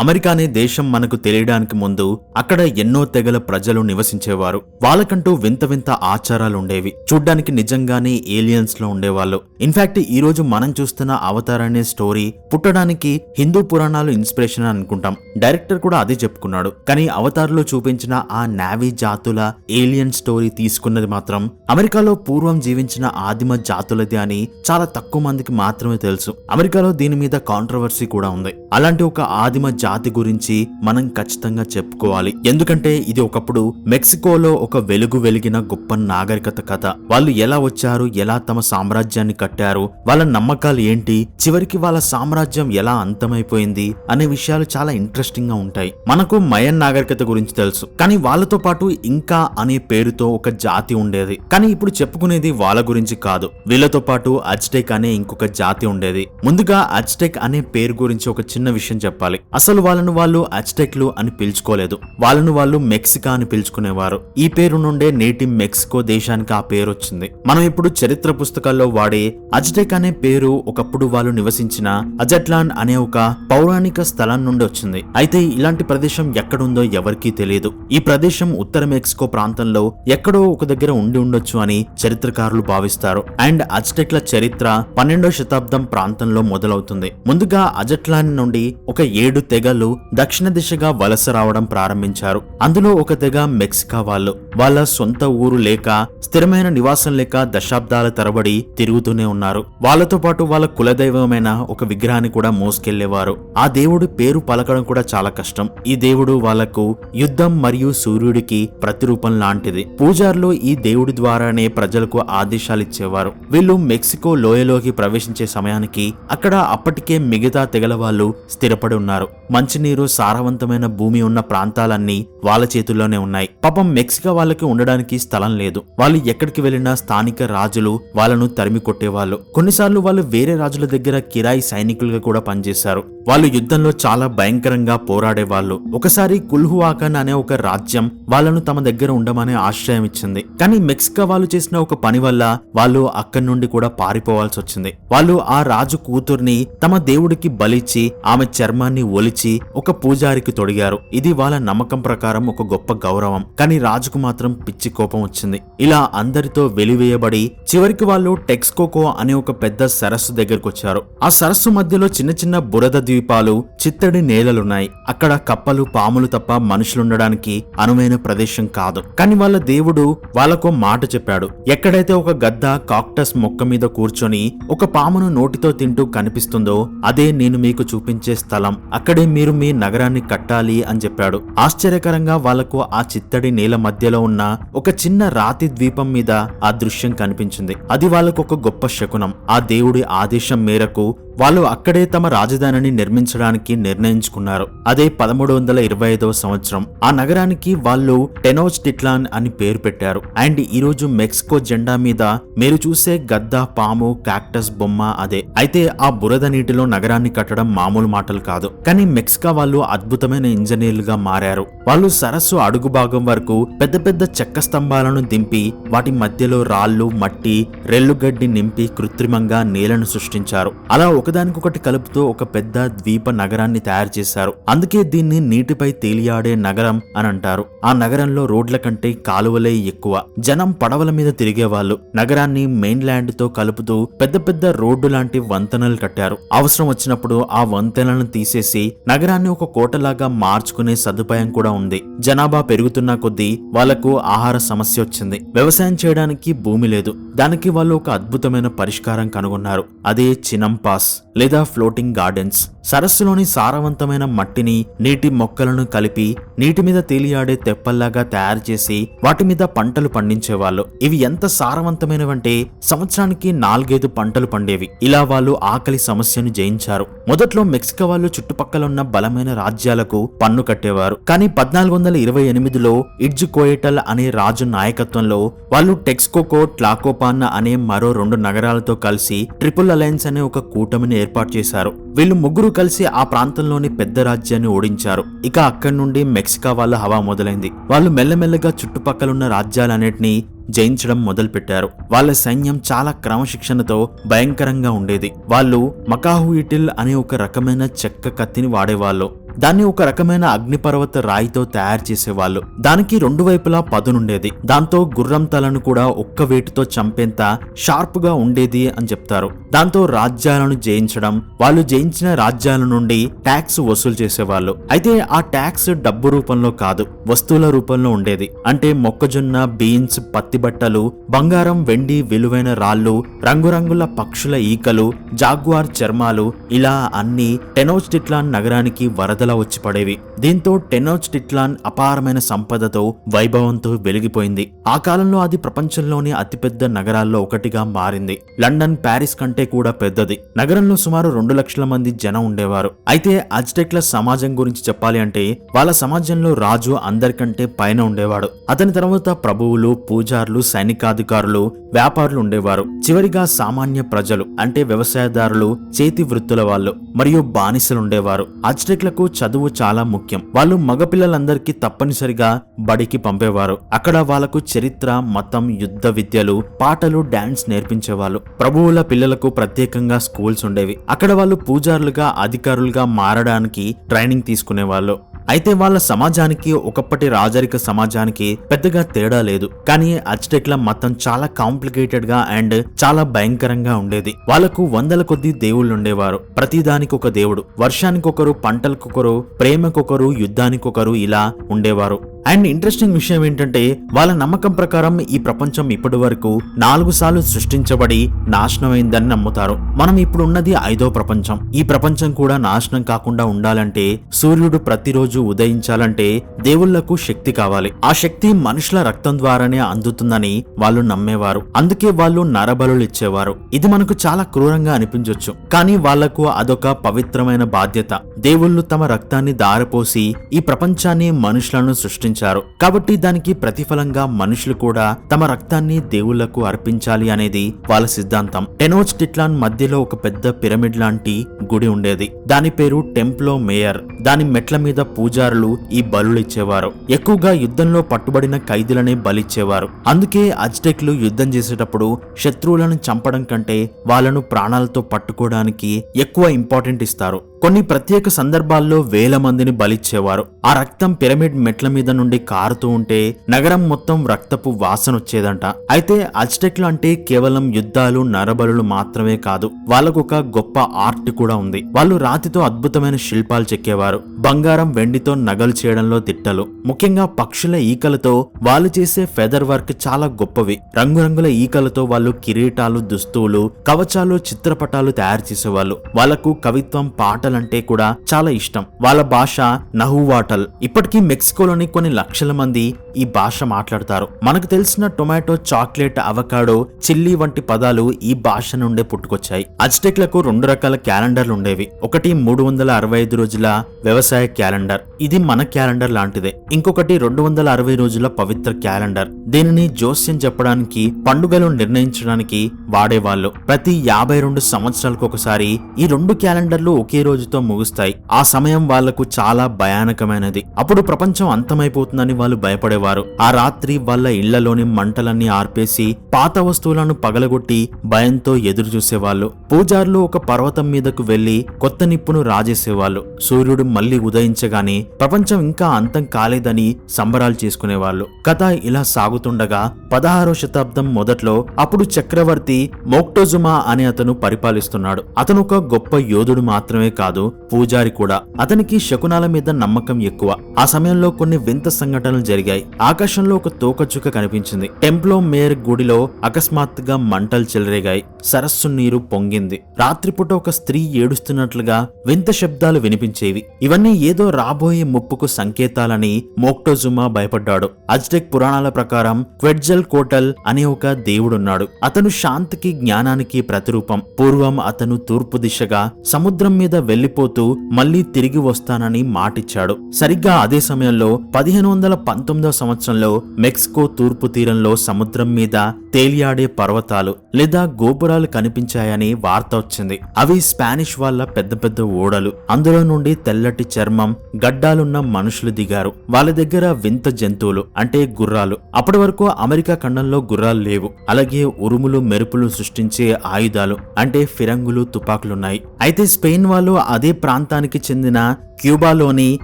America అనే దేశం మనకు తెలియడానికి ముందు అక్కడ ఎన్నో తెగల ప్రజలు నివసించేవారు. వాళ్ళకంటూ వింత వింత ఆచారాలు ఉండేవి చూడ్డానికి నిజంగానే ఏలియన్స్లో ఉండేవాళ్ళు ఇన్ఫాక్ట్ ఈ రోజు మనం చూస్తున్న అవతార్ అనే స్టోరీ పుట్టడానికి హిందూ పురాణాలు ఇన్స్పిరేషన్ అని అనుకుంటాం. డైరెక్టర్ కూడా అదే చెప్పుకున్నాడు. కానీ అవతార్లో చూపించిన ఆ నావీ జాతుల ఏలియన్ స్టోరీ తీసుకున్నది మాత్రం అమెరికాలో పూర్వం జీవించిన ఆదిమ జాతులది అని చాలా తక్కువ మందికి మాత్రమే తెలుసు. అమెరికాలో దీని మీద కాంట్రవర్సీ కూడా ఉంది. అలాంటి ఒక ఆదిమ జాతి గురించి మనం ఖచ్చితంగా చెప్పుకోవాలి. ఎందుకంటే ఇది ఒకప్పుడు మెక్సికోలో ఒక వెలుగు వెలిగిన గొప్ప నాగరికత కథ. వాళ్ళు ఎలా వచ్చారు ఎలా తమ సామ్రాజ్యాన్ని కట్టారు వాళ్ళ నమ్మకాలు ఏంటి చివరికి వాళ్ళ సామ్రాజ్యం ఎలా అంతమైపోయింది అనే విషయాలు చాలా ఇంట్రెస్టింగ్గా ఉంటాయి. మనకు మయన్ నాగరికత గురించి తెలుసు. కానీ వాళ్ళతో పాటు ఇంకా అనే పేరుతో ఒక జాతి ఉండేది. కానీ ఇప్పుడు చెప్పుకునేది వాళ్ళ గురించి కాదు. వీళ్ళతో పాటు అజ్టెక్ అనే ఇంకొక జాతి ఉండేది. ముందుగా అజ్టెక్ అనే పేరు గురించి ఒక చిన్న విషయం చెప్పాలి. అసలు వాళ్ళను వాళ్ళు అజ్టెక్లు అని పిలుచుకోలేదు. వాళ్ళను వాళ్ళు మెక్సికా అని పిలుచుకునేవారు. ఈ పేరు నుండే నేటి మెక్సికో దేశానికి ఆ పేరు వచ్చింది. మనం ఇప్పుడు చరిత్ర పుస్తకాల్లో వాడే అజ్టెక్ అనే పేరు ఒకప్పుడు వాళ్ళు నివసించిన అజట్లాన్ అనే ఒక పౌరాణిక స్థలం నుండి వచ్చింది. అయితే ఇలాంటి ప్రదేశం ఎక్కడుందో ఎవరికీ తెలియదు. ఈ ప్రదేశం ఉత్తర మెక్సికో ప్రాంతంలో ఎక్కడో ఒక దగ్గర ఉండి ఉండొచ్చు అని చరిత్రకారులు భావిస్తారు. అండ్ అజ్టెక్ల చరిత్ర పన్నెండో శతాబ్దం ప్రాంతంలో మొదలవుతుంది. ముందుగా అజట్లాన్ నుండి ఒక ఏడు తెగ తెగలు దక్షిణ దిశగా వలస రావడం ప్రారంభించారు. అందులో ఒక తెగ మెక్సికా వాళ్ళు. వాళ్ళ సొంత ఊరు లేక స్థిరమైన నివాసం లేక దశాబ్దాల తరబడి తిరుగుతూనే ఉన్నారు. వాళ్ళతో పాటు వాళ్ళ కులదైవమైన ఒక విగ్రహాన్ని కూడా మోసుకెళ్ళేవారు. ఆ దేవుడి పేరు పలకడం కూడా చాలా కష్టం. ఈ దేవుడు వాళ్ళకు యుద్ధం మరియు సూర్యుడికి ప్రతిరూపం లాంటిది. పూజారులు ఈ దేవుడి ద్వారానే ప్రజలకు ఆదేశాలు ఇచ్చేవారు. వీళ్ళు మెక్సికో లోయలోకి ప్రవేశించే సమయానికి అక్కడ అప్పటికే మిగతా తెగల వాళ్ళు స్థిరపడి ఉన్నారు. మంచినీరు సారవంతమైన భూమి ఉన్న ప్రాంతాలన్నీ వాళ్ళ చేతుల్లోనే ఉన్నాయి. పాపం మెక్సికో వాళ్ళకి ఉండడానికి స్థలం లేదు. వాళ్ళు ఎక్కడికి వెళ్ళినా స్థానిక రాజులు వాళ్ళను తరిమి కొట్టేవాళ్ళు. కొన్నిసార్లు వాళ్ళు వేరే రాజుల దగ్గర కిరాయి సైనికులుగా కూడా పనిచేశారు. వాళ్ళు యుద్ధంలో చాలా భయంకరంగా పోరాడేవాళ్ళు. ఒకసారి కుల్హువాకన్ అనే ఒక రాజ్యం వాళ్ళను తమ దగ్గర ఉండమనే ఆశ్రయం ఇచ్చింది. కానీ మెక్సికో వాళ్ళు చేసిన ఒక పని వల్ల వాళ్ళు అక్కడి నుండి కూడా పారిపోవాల్సి వచ్చింది. వాళ్ళు ఆ రాజు కూతుర్ని తమ దేవుడికి బలిచ్చి ఆమె చర్మాన్ని ఒలిచి ఒక పూజారికి తొడిగారు. ఇది వాళ్ళ నమ్మకం ప్రకారం ఒక గొప్ప గౌరవం. కానీ రాజుకు మాత్రం పిచ్చి కోపం వచ్చింది. ఇలా అందరితో వెలివేయబడి చివరికి వాళ్ళు టెక్స్కోకో అనే ఒక పెద్ద సరస్సు దగ్గరకు వచ్చారు. ఆ సరస్సు మధ్యలో చిన్న చిన్న బురద ద్వీపాలు చిత్తడి నేలలున్నాయి. అక్కడ కప్పలు పాములు తప్ప మనుషులుండడానికి అనువైన ప్రదేశం కాదు. కానీ వాళ్ళ దేవుడు వాళ్ళకో మాట చెప్పాడు. ఎక్కడైతే ఒక గద్ద కాక్టస్ మొక్క మీద కూర్చొని ఒక పామును నోటితో తింటూ కనిపిస్తుందో అదే నేను మీకు చూపించే స్థలం. అక్కడే మీరు మీ నగరాన్ని కట్టాలి అని చెప్పాడు. ఆశ్చర్యకరంగా వాళ్ళకు ఆ చిత్తడి నేల మధ్యలో ఉన్న ఒక చిన్న రాతి ద్వీపం మీద ఆ దృశ్యం కనిపించింది. అది వాళ్ళకు ఒక గొప్ప శకునం. ఆ దేవుడి ఆదేశం మేరకు వాళ్ళు అక్కడే తమ రాజధానిని నిర్మించడానికి నిర్ణయించుకున్నారు. అదే పదమూడు వందల ఇరవై ఐదవ సంవత్సరం. ఆ నగరానికి వాళ్ళు టెనోజ్ టిట్లాన్ అని పేరు పెట్టారు. అండ్ ఈ రోజు మెక్సికో జెండా మీద మీరు చూసే గద్ద పాము కాక్టస్ బొమ్మ అదే. అయితే ఆ బురద నీటిలో నగరాన్ని కట్టడం మామూలు మాటలు కాదు. కానీ మెక్సికా వాళ్ళు అద్భుతమైన ఇంజనీర్లుగా మారారు. వాళ్ళు సరస్సు అడుగు భాగం వరకు పెద్ద పెద్ద చెక్క స్తంభాలను దింపి వాటి మధ్యలో రాళ్ళు మట్టి రెల్లుగడ్డి నింపి కృత్రిమంగా నేలను సృష్టించారు. అలా ఒకదానికొకటి కలుపుతూ ఒక పెద్ద ద్వీప నగరాన్ని తయారు చేశారు. అందుకే దీన్ని నీటిపై తేలియాడే నగరం అని అంటారు. ఆ నగరంలో రోడ్ల కంటే కాలువలే ఎక్కువ. జనం పడవల మీద తిరిగేవాళ్ళు. నగరాన్ని మెయిన్ ల్యాండ్తో కలుపుతూ పెద్ద పెద్ద రోడ్డు లాంటి వంతెనలు కట్టారు. అవసరం వచ్చినప్పుడు ఆ వంతెనలను తీసేసి నగరాన్ని ఒక కోటలాగా మార్చుకునే సదుపాయం కూడా ఉంది. జనాభా పెరుగుతున్న కొద్దీ వాళ్ళకు ఆహార సమస్య వచ్చింది. వ్యవసాయం చేయడానికి భూమి లేదు. దానికి వాళ్ళు ఒక అద్భుతమైన పరిష్కారం కనుగొన్నారు. అదే చినంపాస్. లేదా ఫ్లోటింగ్ గార్డెన్స్ సరస్సులోని సారవంతమైన మట్టిని నీటి మొక్కలను కలిపి నీటి మీద తేలియాడే తెప్పల్లాగా తయారు చేసి వాటి మీద పంటలు పండించేవాళ్ళు. ఇవి ఎంత సారవంతమైనవంటే సంవత్సరానికి నాలుగైదు పంటలు పండేవి. ఇలా వాళ్ళు ఆకలి సమస్యను జయించారు. మొదట్లో మెక్సికో వాళ్ళు చుట్టుపక్కల ఉన్న బలమైన రాజ్యాలకు పన్ను కట్టేవారు. కానీ పద్నాలుగు వందల ఇరవై ఎనిమిదిలో ఇడ్జ్ కోయటల్ అనే రాజు నాయకత్వంలో వాళ్ళు టెక్స్కోకో ట్లాకోపాన్న అనే మరో రెండు నగరాలతో కలిసి ట్రిపుల్ అలయన్స్ అనే ఒక భూమిని ఏర్పాటు చేశారు. వీళ్ళు ముగ్గురు కలిసి ఆ ప్రాంతంలోని పెద్ద రాజ్యాన్ని ఓడించారు. ఇక అక్కడి నుండి మెక్సికా వాళ్ళ హవా మొదలైంది. వాళ్ళు మెల్లమెల్లగా చుట్టుపక్కలున్న రాజ్యాలన్నింటినీ జయించడం మొదలుపెట్టారు. వాళ్ళ సైన్యం చాలా క్రమశిక్షణతో భయంకరంగా ఉండేది. వాళ్ళు మకాహుయిటిల్ అనే ఒక రకమైన చెక్క కత్తిని వాడేవాళ్ళు. దాన్ని ఒక రకమైన అగ్నిపర్వత రాయితో తయారు చేసేవాళ్ళు. దానికి రెండు వైపులా పదునుండేది. దాంతో గుర్రం తలను కూడా ఒక్క వేటుతో చంపేంత షార్ప్గా ఉండేది అని చెప్తారు. దాంతో రాజ్యాలను జయించడం వాళ్ళు జయించిన రాజ్యాల నుండి ట్యాక్స్ వసూలు చేసేవాళ్ళు. అయితే ఆ ట్యాక్స్ డబ్బు రూపంలో కాదు వస్తువుల రూపంలో ఉండేది. అంటే మొక్కజొన్న బీన్స్ పత్తి బట్టలు బంగారం వెండి విలువైన రాళ్ళు రంగురంగుల పక్షుల ఈకలు జాగ్వార్ చర్మాలు ఇలా అన్ని టెనోచ్టిట్లాన్ నగరానికి వరదల వచ్చి పడేవి. దీంతో టెనోచ్టిట్లాన్ అపారమైన సంపదతో వైభవంతో వెలిగిపోయింది. ఆ కాలంలో అది ప్రపంచంలోని అతిపెద్ద నగరాల్లో ఒకటిగా మారింది. లండన్ ప్యారిస్ కంటే కూడా పెద్దది. నగరంలో సుమారు రెండు లక్షల మంది జనం ఉండేవారు. అయితే అజ్టెక్ల సమాజం గురించి చెప్పాలి అంటే వాళ్ళ సమాజంలో రాజు అందరికంటే పైన ఉండేవాడు. అతని తర్వాత ప్రభువులు పూజారులు సైనికాధికారులు వ్యాపారులు ఉండేవారు. చివరిగా సామాన్య ప్రజలు అంటే వ్యవసాయదారులు చేతి వృత్తుల వాళ్ళు మరియు బానిసలు ఉండేవారు. అజ్టెక్లకు చదువు చాలా ముఖ్యం. వాళ్ళు మగపిల్లలందరికీ తప్పనిసరిగా బడికి పంపేవారు. అక్కడ వాళ్ళకు చరిత్ర మతం యుద్ధ విద్యలు పాటలు డాన్స్ నేర్పించేవాళ్ళు. ప్రభువుల పిల్లలకు ప్రత్యేకంగా స్కూల్స్ ఉండేవి. అక్కడ వాళ్ళు పూజారులుగా అధికారులుగా మారడానికి ట్రైనింగ్ తీసుకునేవాళ్ళు. అయితే వాళ్ళ సమాజానికి ఒకప్పటి రాజరిక సమాజానికి పెద్దగా తేడా లేదు. కానీ అజ్టెక్ల మతం చాలా కాంప్లికేటెడ్గా అండ్ చాలా భయంకరంగా ఉండేది. వాళ్ళకు వందల కొద్ది దేవుళ్ళు ఉండేవారు. ప్రతిదానికి ఒక దేవుడు. వర్షానికొకరు పంటలకొకరు ప్రేమకొకరు యుద్ధానికొకరు ఇలా ఉండేవారు. అండ్ ఇంట్రెస్టింగ్ విషయం ఏంటంటే వాళ్ళ నమ్మకం ప్రకారం ఈ ప్రపంచం ఇప్పటి వరకు నాలుగు సార్లు సృష్టించబడి నాశనమైందని నమ్ముతారు. మనం ఇప్పుడు ఉన్నది ఐదో ప్రపంచం. ఈ ప్రపంచం కూడా నాశనం కాకుండా ఉండాలంటే సూర్యుడు ప్రతిరోజు ఉదయించాలంటే దేవుళ్ళకు శక్తి కావాలి. ఆ శక్తి మనుషుల రక్తం ద్వారానే అందుతుందని వాళ్ళు నమ్మేవారు. అందుకే వాళ్ళు నరబలు ఇచ్చేవారు. ఇది మనకు చాలా క్రూరంగా అనిపించొచ్చు. కానీ వాళ్ళకు అదొక పవిత్రమైన బాధ్యత. దేవుళ్ళు తమ రక్తాన్ని దారపోసి ఈ ప్రపంచాన్ని మనుషులను సృష్టించారు కాబట్టి దానికి ప్రతిఫలంగా మనుషులు కూడా తమ రక్తాన్ని దేవుళ్ళకు అర్పించాలి అనేది వాళ్ళ సిద్ధాంతం. టెనోచ్ టిట్లాన్ మధ్యలో ఒక పెద్ద పిరమిడ్ లాంటి గుడి ఉండేది. దాని పేరు టెంప్లో మేయర్. దాని మెట్ల మీద పూజారులు ఈ బలులు ఇచ్చేవారు. ఎక్కువగా యుద్ధంలో పట్టుబడిన ఖైదీలనే బలిచ్చేవారు అందుకే అజ్టెక్లు యుద్ధం చేసేటప్పుడు శత్రువులను చంపడం కంటే వాళ్ళను ప్రాణాలతో పట్టుకోవడానికి ఎక్కువ ఇంపార్టెంట్ ఇస్తారు. కొన్ని ప్రత్యేక సందర్భాల్లో వేల మందిని బలిచ్చేవారు. ఆ రక్తం పిరమిడ్ మెట్ల మీద నుండి కారుతూ ఉంటే నగరం మొత్తం రక్తపు వాసన వచ్చేదంట అయితే అజ్టెక్లు అంటే కేవలం యుద్ధాలు నరబలులు మాత్రమే కాదు వాళ్ళకు ఒక గొప్ప ఆర్ట్ కూడా ఉంది. వాళ్ళు రాతితో అద్భుతమైన శిల్పాలు చెక్కేవారు. బంగారం వెండితో నగలు చేయడంలో తిట్టలు. ముఖ్యంగా పక్షుల ఈకలతో వాళ్ళు చేసే ఫెదర్ వర్క్ చాలా గొప్పవి. రంగురంగుల ఈకలతో వాళ్ళు కిరీటాలు దుస్తువులు కవచాలు చిత్రపటాలు తయారు చేసేవాళ్ళు. వాళ్ళకు కవిత్వం పాట అంటే కూడా చాలా ఇష్టం. వాళ్ళ భాష నహువాటల్. ఇప్పటికీ మెక్సికోలోని కొన్ని లక్షల మంది ఈ భాష మాట్లాడతారు. మనకు తెలిసిన టొమాటో చాక్లెట్ అవకాడో చిల్లీ వంటి పదాలు ఈ భాష నుండే పుట్టుకొచ్చాయి. అజ్టెక్లకు రెండు రకాల క్యాలెండర్లు ఉండేవి. ఒకటి మూడు వందల అరవై ఐదు రోజుల వ్యవసాయ క్యాలెండర్. ఇది మన క్యాలెండర్ లాంటిదే. ఇంకొకటి రెండు వందల అరవై రోజుల పవిత్ర క్యాలెండర్. దీనిని జోస్యం చెప్పడానికి పండుగలు నిర్ణయించడానికి వాడేవాళ్ళు. ప్రతి యాభై రెండు సంవత్సరాలకు ఒకసారి ఈ రెండు క్యాలెండర్లు ఒకే రోజు రోజుతో ముగుస్తాయి. ఆ సమయం వాళ్ళకు చాలా భయానకమైనది. అప్పుడు ప్రపంచం అంతమైపోతుందని వాళ్ళు భయపడేవారు. ఆ రాత్రి వాళ్ళ ఇళ్ళలోని మంటలన్నీ ఆర్పేసి పాత వస్తువులను పగలగొట్టి భయంతో ఎదురు చూసేవాళ్ళు పూజారులు ఒక పర్వతం మీదకు వెళ్ళి కొత్త నిప్పును రాజేసేవాళ్ళు. సూర్యుడు మళ్ళీ ఉదయించగానే ప్రపంచం ఇంకా అంతం కాలేదని సంబరాలు చేసుకునేవాళ్ళు. కథ ఇలా సాగుతుండగా పదహారో శతాబ్దం మొదట్లో అప్పుడు చక్రవర్తి మోక్టోజుమా అనే అతను పరిపాలిస్తున్నాడు. అతను ఒక గొప్ప యోధుడు మాత్రమే కాదు పూజారి కూడా. అతనికి శకునాల మీద నమ్మకం ఎక్కువ. ఆ సమయంలో కొన్ని వింత సంఘటనలు జరిగాయి. ఆకాశంలో ఒక తోకచుక్క కనిపించింది. టెంప్లో మేర్ గుడిలో అకస్మాత్తుగా మంటలు చెలరేగాయి. సరస్సు నీరు పొంగింది. రాత్రిపూట ఒక స్త్రీ ఏడుస్తున్నట్లుగా వింత శబ్దాలు వినిపించేవి. ఇవన్నీ ఏదో రాబోయే ముప్పుకు సంకేతాలని మోక్టోజుమా భయపడ్డాడు. అజ్టెక్ పురాణాల ప్రకారం క్వెడ్జల్ కోటల్ అనే ఒక దేవుడున్నాడు. అతను శాంతికి జ్ఞానానికి ప్రతిరూపం. పూర్వం అతను తూర్పు దిశగా సముద్రం మీద వెళ్ళిపోతూ మళ్ళీ తిరిగి వస్తానని మాటిచ్చాడు. సరిగ్గా అదే సమయంలో పదిహేను వందల పంతొమ్మిదవ సంవత్సరంలో మెక్సికో తూర్పు తీరంలో సముద్రం మీద తేలియాడే పర్వతాలు లేదా గోపురాలు కనిపించాయని వార్త వచ్చింది. అవి స్పానిష్ వాళ్ళ పెద్ద పెద్ద ఓడలు. అందులో నుండి తెల్లటి చర్మం గడ్డాలున్న మనుషులు దిగారు. వాళ్ళ దగ్గర వింత జంతువులు అంటే గుర్రాలు. అప్పటి వరకు అమెరికా ఖండంలో గుర్రాలు లేవు. అలాగే ఉరుములు మెరుపులు సృష్టించే ఆయుధాలు అంటే ఫిరంగులు తుపాకులున్నాయి. అయితే స్పెయిన్ వాళ్ళు అదే ప్రాంతానికి చెందిన క్యూబాలోని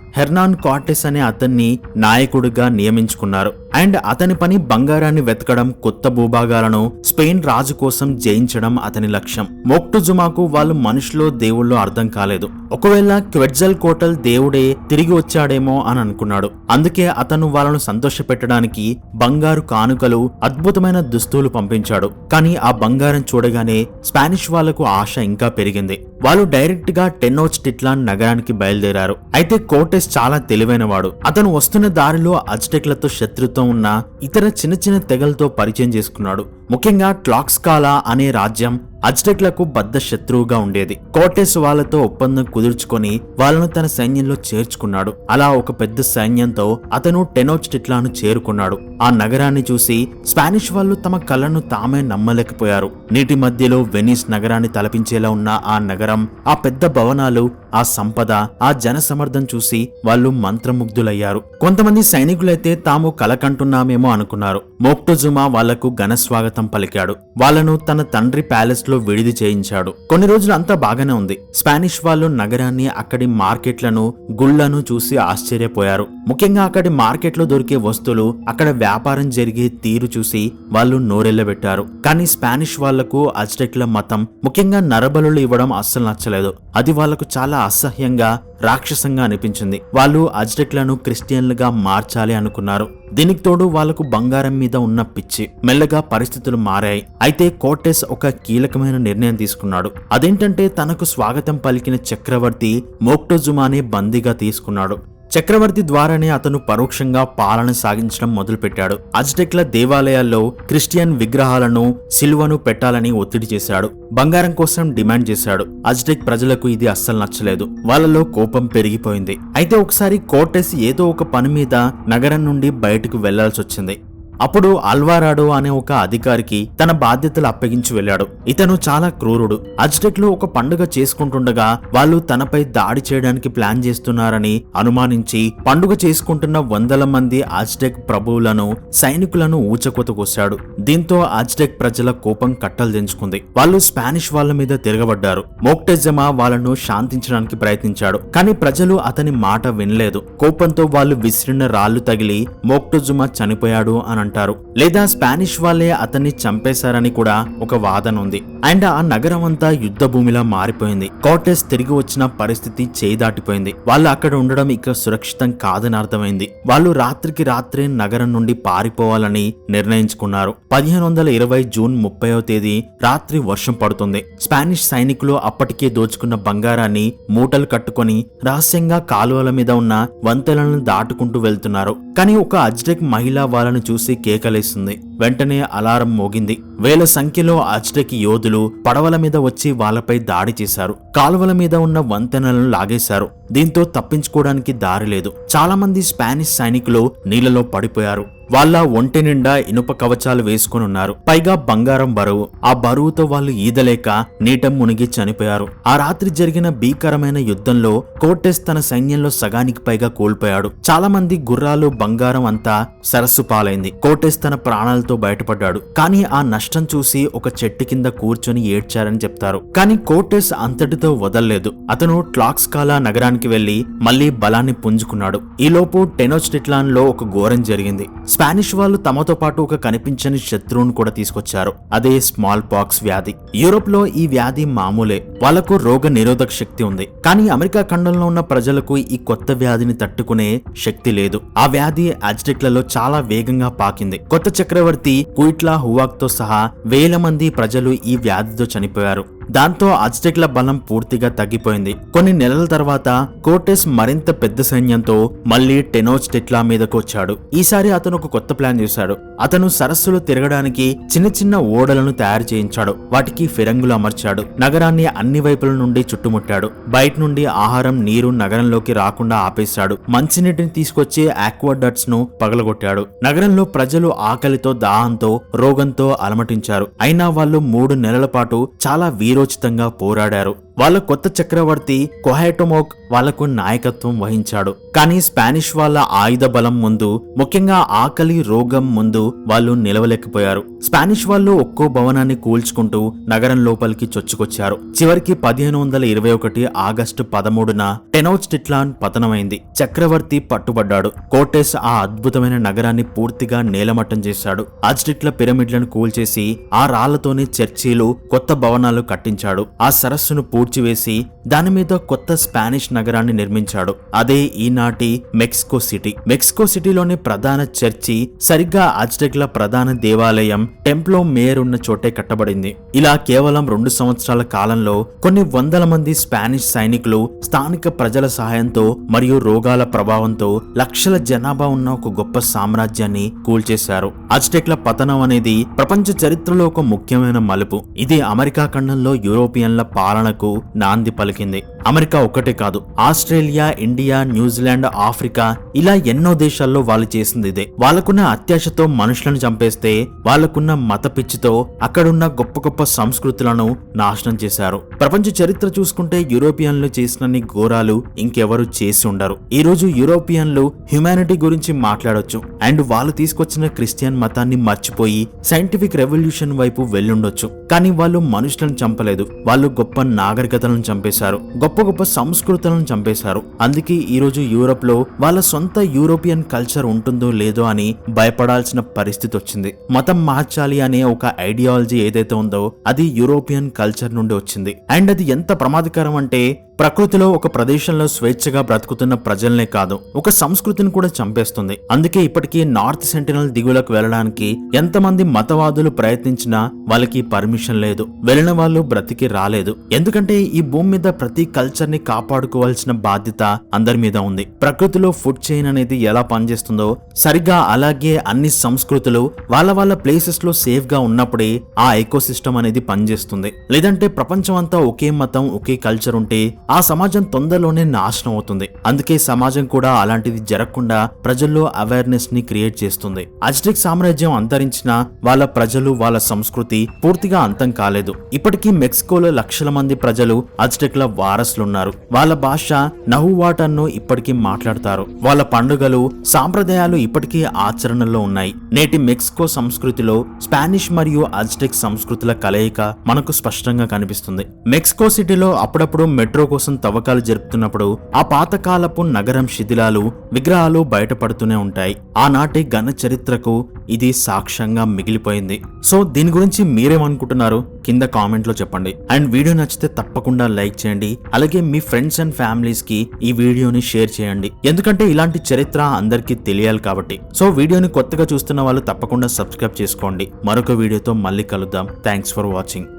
హెర్నాన్ కార్టెస్ అనే అతన్ని నాయకుడిగా నియమించుకున్నారు. అండ్ అతని పని బంగారాన్ని వెతకడం కొత్త భూభాగాలను స్పెయిన్ రాజు కోసం జయించడం అతని లక్ష్యం. మొక్టుజుమాకు వాళ్ళు మనుషులో దేవుళ్ళో అర్థం కాలేదు. ఒకవేళ క్వెడ్జల్ కోటల్ దేవుడే తిరిగి వచ్చాడేమో అని అనుకున్నాడు. అందుకే అతను వాళ్ళను సంతోషపెట్టడానికి బంగారు కానుకలు అద్భుతమైన దుస్తులు పంపించాడు. కానీ ఆ బంగారం చూడగానే స్పానిష్ వాళ్ళకు ఆశ ఇంకా పెరిగింది. వాళ్ళు డైరెక్ట్గా టెన్నోచ్టిట్లాన్ నగరానికి బయలుదేరారు. అయితే కోటెస్ చాలా తెలివైనవాడు. అతను వస్తున్న దారిలో అజ్టెక్లతో శత్రుత్వం ఉన్న ఇతర చిన్న చిన్న తెగలతో పరిచయం చేసుకున్నాడు. ముఖ్యంగా ట్లాక్స్కాలా అనే రాజ్యం అజ్టెక్లకు బద్ద శత్రువుగా ఉండేది. కోటెస్ వాళ్ళతో ఒప్పందం కుదుర్చుకొని వాళ్ళను తన సైన్యంలో చేర్చుకున్నాడు. అలా ఒక పెద్ద సైన్యంతో అతను టెనోచ్టిట్లాను చేరుకున్నాడు. ఆ నగరాన్ని చూసి స్పానిష్ వాళ్ళు తమ కళ్ళను తామే నమ్మలేకపోయారు. నీటి మధ్యలో వెనీస్ నగరాన్ని తలపించేలా ఉన్న ఆ నగరం ఆ పెద్ద భవనాలు ఆ సంపద ఆ జన సమర్థం చూసి వాళ్ళు మంత్రముగ్ధులయ్యారు. కొంతమంది సైనికులైతే తాము కలకంటున్నామేమో అనుకున్నారు. మోక్టోజుమా వాళ్ళకు ఘన స్వాగతం పలికాడు. వాళ్ళను తన తండ్రి ప్యాలెస్ లో విడిది చేయించాడు. కొన్ని రోజులు అంతా బాగానే ఉంది. స్పానిష్ వాళ్ళు నగరాన్ని అక్కడి మార్కెట్లను గుళ్ళను చూసి ఆశ్చర్యపోయారు. ముఖ్యంగా అక్కడి మార్కెట్లో దొరికే వస్తువులు అక్కడ వ్యాపారం జరిగే తీరు చూసి వాళ్ళు నోరెళ్ళబెట్టారు కానీ స్పానిష్ వాళ్ళకు అజ్టెక్ల మతం ముఖ్యంగా నరబలులు ఇవ్వడం అస్సలు నచ్చలేదు. అది వాళ్ళకు చాలా అసహ్యంగా రాక్షసంగా అనిపించింది. వాళ్ళు అజ్టెక్లను క్రిస్టియన్లుగా మార్చాలి అనుకున్నారు. దీనికి తోడు వాళ్ళకు బంగారం మీద ఉన్న పిచ్చి మెల్లగా పరిస్థితులు మారాయి. అయితే కోటెస్ ఒక కీలకమైన నిర్ణయం తీసుకున్నాడు. అదేంటంటే తనకు స్వాగతం పలికిన చక్రవర్తి మోక్టోజుమానే బందీగా తీసుకున్నాడు. చక్రవర్తి ద్వారానే అతను పరోక్షంగా పాలన సాగించడం మొదలుపెట్టాడు. అజ్టెక్ల దేవాలయాల్లో క్రిస్టియన్ విగ్రహాలను సిల్వను పెట్టాలని ఒత్తిడి చేశాడు. బంగారం కోసం డిమాండ్ చేశాడు. అజ్టెక్ ప్రజలకు ఇది అస్సలు నచ్చలేదు. వాళ్ళలో కోపం పెరిగిపోయింది. అయితే ఒకసారి కోర్టెస్ ఏదో ఒక పని మీద నగరం నుండి బయటకు వెళ్ళాల్సి వచ్చింది అప్పుడు అల్వారాడో అనే ఒక అధికారికి తన బాధ్యతలు అప్పగించి వెళ్ళాడు. ఇతను చాలా క్రూరుడు. అజ్టెక్లో ఒక పండుగ చేసుకుంటుండగా వాళ్ళు తనపై దాడి చేయడానికి ప్లాన్ చేస్తున్నారని అనుమానించి పండుగ చేసుకుంటున్న వందల మంది అజ్టెక్ ప్రభువులను సైనికులను ఊచకొతకొచ్చాడు దీంతో అజ్టెక్ ప్రజల కోపం కట్టలు దించుకుంది వాళ్ళు స్పానిష్ వాళ్ళ మీద తిరగబడ్డారు. మోక్టెజమా వాళ్ళను శాంతించడానికి ప్రయత్నించాడు. కానీ ప్రజలు అతని మాట వినలేదు. కోపంతో వాళ్ళు విసిరిన రాళ్ళు తగిలి మోక్టెజుమా చనిపోయాడు అని అంటారు. లేదా స్పానిష్ వాళ్ళే అతన్ని చంపేశారని కూడా ఒక వాదన ఉంది. అండ్ ఆ నగరం అంతా యుద్ధ భూమిలా మారిపోయింది. కోటెస్ తిరిగి వచ్చిన పరిస్థితి చేదాటిపోయింది వాళ్ళు అక్కడ ఉండడం ఇక సురక్షితం కాదని అర్థమైంది. వాళ్ళు రాత్రికి రాత్రే నగరం నుండి పారిపోవాలని నిర్ణయించుకున్నారు. పదిహేను వందల ఇరవై జూన్ ముప్పైవ తేదీ రాత్రి వర్షం పడుతుంది. స్పానిష్ సైనికులు అప్పటికే దోచుకున్న బంగారాన్ని మూటలు కట్టుకొని రహస్యంగా కాలువల మీద ఉన్న వంతెనలను దాటుకుంటూ వెళ్తున్నారు. కానీ ఒక అజ్టెక్ మహిళ వాళ్ళను చూసి కేకలేస్తుంది. వెంటనే అలారం మోగింది. వేల సంఖ్యలో అజ్టెక్ యోధులు పడవల మీద వచ్చి వాళ్ళపై దాడి చేశారు. కాలువల మీద ఉన్న వంతెనలను లాగేశారు. దీంతో తప్పించుకోవడానికి దారి లేదు. చాలా మంది స్పానిష్ సైనికులు నీళ్ళలో పడిపోయారు. వాళ్ళ ఒంటి నిండా ఇనుప కవచాలు వేసుకుని ఉన్నారు. పైగా బంగారం బరువు. ఆ బరువుతో వాళ్ళు ఈదలేక నీట మునిగి చనిపోయారు. ఆ రాత్రి జరిగిన భీకరమైన యుద్ధంలో కోటెస్ తన సైన్యంలో సగానికి పైగా కోల్పోయాడు. చాలా మంది గుర్రాలు బంగారం అంతా సరస్సు పాలైంది. కోటెస్ తన ప్రాణాలతో బయటపడ్డాడు. కానీ ఆ నష్టం చూసి ఒక చెట్టు కింద కూర్చొని ఏడ్చారని చెప్తారు. కానీ కోటెస్ అంతటితో వదల్లేదు. అతను ట్లాక్స్కాలా నగరానికి వెళ్ళి మళ్ళీ బలాన్ని పుంజుకున్నాడు. ఈలోపు టెనోస్టిట్లాన్లో ఒక ఘోరం జరిగింది. స్పానిష్ వాళ్ళు తమతో పాటు ఒక కనిపించని శత్రువును కూడా తీసుకొచ్చారు. అదే స్మాల్ పాక్స్ వ్యాధి. యూరోప్లో ఈ వ్యాధి మామూలే. వాళ్ళకు రోగ నిరోధక శక్తి ఉంది. కానీ అమెరికా ఖండంలో ఉన్న ప్రజలకు ఈ కొత్త వ్యాధిని తట్టుకునే శక్తి లేదు. ఆ వ్యాధి అజ్టెక్లలో చాలా వేగంగా పాకింది. కొత్త చక్రవర్తి కుయిట్లా హువాక్తో సహా వేల మంది ప్రజలు ఈ వ్యాధితో చనిపోయారు. దాంతో అజ్టెక్ల బలం పూర్తిగా తగ్గిపోయింది. కొన్ని నెలల తర్వాత కోటెస్ మరింత పెద్ద సైన్యంతో మళ్ళీ టెనోస్టెట్లా మీదకు వచ్చాడు. ఈసారి అతను ఒక కొత్త ప్లాన్ చేశాడు. అతను సరస్సులో తిరగడానికి చిన్న చిన్న ఓడలను తయారు చేయించాడు. వాటికి ఫిరంగులు అమర్చాడు. నగరాన్ని అన్ని వైపుల నుండి చుట్టుముట్టాడు. బయట నుండి ఆహారం నీరు నగరంలోకి రాకుండా ఆపేశాడు. మంచినీటిని తీసుకొచ్చి ఆక్వాడట్స్ను పగలగొట్టాడు. నగరంలో ప్రజలు ఆకలితో దాహంతో రోగంతో అలమటించారు. అయినా వాళ్ళు మూడు నెలల పాటు చాలా వీరోచితంగా పోరాడారు. వాళ్ళ కొత్త చక్రవర్తి కొహైటోమోక్ వాళ్ళకు నాయకత్వం వహించాడు. కానీ స్పానిష్ వాళ్ళ ఆయుధ బలం ముందు ముఖ్యంగా ఆకలి రోగం ముందు వాళ్ళు నిలవలేకపోయారు. స్పానిష్ వాళ్ళు ఒక్కో భవనాన్ని కూల్చుకుంటూ నగరం లోపలికి చొచ్చుకొచ్చారు. చివరికి పదిహేను వందల ఇరవై ఒకటి ఆగస్టు పదమూడున టెనోచ్టిట్లాన్ పతనమైంది. చక్రవర్తి పట్టుబడ్డాడు. కోటెస్ ఆ అద్భుతమైన నగరాన్ని పూర్తిగా నేలమట్టం చేశాడు. అజ్టిట్ల పిరమిడ్లను కూల్చేసి ఆ రాళ్ళతోనే చర్చీలు కొత్త భవనాలు కట్టించాడు. ఆ సరస్సును పూడ్చివేసి దాని మీద కొత్త స్పానిష్ నగరాన్ని నిర్మించాడు. అదే ఈనాటి మెక్సికో సిటీ. మెక్సికో సిటీలోని ప్రధాన చర్చి సరిగ్గా ఆజ్టెక్ల ప్రధాన దేవాలయం టెంప్లో మేయర్ ఉన్న చోటే కట్టబడింది. ఇలా కేవలం రెండు సంవత్సరాల కాలంలో కొన్ని వందల మంది స్పానిష్ సైనికులు స్థానిక ప్రజల సహాయంతో మరియు రోగాల ప్రభావంతో లక్షల జనాభా ఉన్న ఒక గొప్ప సామ్రాజ్యాన్ని కూల్చేశారు. అజ్టెక్ల పతనం అనేది ప్రపంచ చరిత్రలో ఒక ముఖ్యమైన మలుపు. ఇది అమెరికా ఖండంలో యూరోపియన్ల పాలనకు నాంది உங்களுக்கு இந்த అమెరికా ఒక్కటే కాదు ఆస్ట్రేలియా ఇండియా న్యూజిలాండ్ ఆఫ్రికా ఇలా ఎన్నో దేశాల్లో వాళ్ళు చేసింది ఇదే. వాళ్ళకున్న అత్యాశతో మనుషులను చంపేస్తే వాళ్ళకున్న మత పిచ్చితో అక్కడున్న గొప్ప గొప్ప సంస్కృతులను నాశనం చేశారు. ప్రపంచ చరిత్ర చూసుకుంటే యూరోపియన్లు చేసినన్ని ఘోరాలు ఇంకెవరు చేసి ఉండరు. ఈ రోజు యూరోపియన్లు హ్యుమానిటీ గురించి మాట్లాడొచ్చు. అండ్ వాళ్ళు తీసుకొచ్చిన క్రిస్టియన్ మతాన్ని మర్చిపోయి సైంటిఫిక్ రెవల్యూషన్ వైపు వెళ్ళుండొచ్చు. కానీ వాళ్ళు మనుషులను చంపలేదు. వాళ్ళు గొప్ప నాగరికతలను చంపేశారు. గొప్ప గొప్ప గొప్ప సంస్కృతులను చంపేశారు. అందుకే ఈరోజు యూరప్లో యూరోప్లో వాళ్ళ సొంత యూరోపియన్ కల్చర్ ఉంటుందో లేదో అని భయపడాల్సిన పరిస్థితి వచ్చింది. మతం మార్చాలి అనే ఒక ఐడియాలజీ ఏదైతే ఉందో అది యూరోపియన్ కల్చర్ నుండి వచ్చింది. అండ్ అది ఎంత ప్రమాదకరం అంటే ప్రకృతిలో ఒక ప్రదేశంలో స్వేచ్ఛగా బ్రతుకుతున్న ప్రజల్నే కాదు ఒక సంస్కృతిని కూడా చంపేస్తుంది. అందుకే ఇప్పటికీ నార్త్ సెంటినల్ దిగులకు వెళ్ళడానికి ఎంతమంది మతవాదులు ప్రయత్నించినా వాళ్ళకి పర్మిషన్ లేదు. వెళ్ళిన వాళ్ళు బ్రతికి రాలేదు. ఎందుకంటే ఈ భూమి మీద ప్రతి కల్చర్ని కాపాడుకోవాల్సిన బాధ్యత అందరి మీద ఉంది. ప్రకృతిలో ఫుడ్ చైన్ అనేది ఎలా పనిచేస్తుందో సరిగ్గా అలాగే అన్ని సంస్కృతులు వాళ్ళ వాళ్ళ ప్లేసెస్లో సేఫ్గా ఉన్నప్పుడే ఆ ఎకోసిస్టమ్ అనేది పనిచేస్తుంది. లేదంటే ప్రపంచం అంతా ఒకే మతం ఒకే కల్చర్ ఉంటే ఆ సమాజం తొందరలోనే నాశనం అవుతుంది. అందుకే సమాజం కూడా అలాంటిది జరగకుండా ప్రజల్లో అవేర్నెస్ని క్రియేట్ చేస్తుంది. అజ్టెక్ సామ్రాజ్యం అంతరించిన వాళ్ళ ప్రజలు వాళ్ళ సంస్కృతి పూర్తిగా అంతం కాలేదు. ఇప్పటికీ మెక్సికోలో లక్షల మంది ప్రజలు అజ్టెక్ల వారసులున్నారు. వాళ్ళ భాష నహువాటన్ను ఇప్పటికీ మాట్లాడతారు. వాళ్ళ పండుగలు సాంప్రదాయాలు ఇప్పటికీ ఆచరణలో ఉన్నాయి. నేటి మెక్సికో సంస్కృతిలో స్పానిష్ మరియు అజ్టెక్ సంస్కృతుల కలయిక మనకు స్పష్టంగా కనిపిస్తుంది. మెక్సికో సిటీలో అప్పుడప్పుడు మెట్రో కోసం తవ్వకాలు జరుపుతున్నప్పుడు ఆ పాతకాలపు నగరం శిథిలాలు విగ్రహాలు బయటపడుతూనే ఉంటాయి. ఆనాటి ఘన చరిత్రకు ఇది సాక్ష్యంగా మిగిలిపోయింది. సో దీని గురించి మీరేమనుకుంటున్నారు కింద కామెంట్లో చెప్పండి. అండ్ వీడియో నచ్చితే తప్పకుండా లైక్ చేయండి. అలాగే మీ ఫ్రెండ్స్ అండ్ ఫ్యామిలీస్కి ఈ వీడియోని షేర్ చేయండి. ఎందుకంటే ఇలాంటి చరిత్ర అందరికీ తెలియాలి కాబట్టి. సో వీడియోని కొత్తగా చూస్తున్న వాళ్ళు తప్పకుండా సబ్స్క్రైబ్ చేసుకోండి. మరొక వీడియోతో మళ్ళీ కలుద్దాం. Thanks for watching.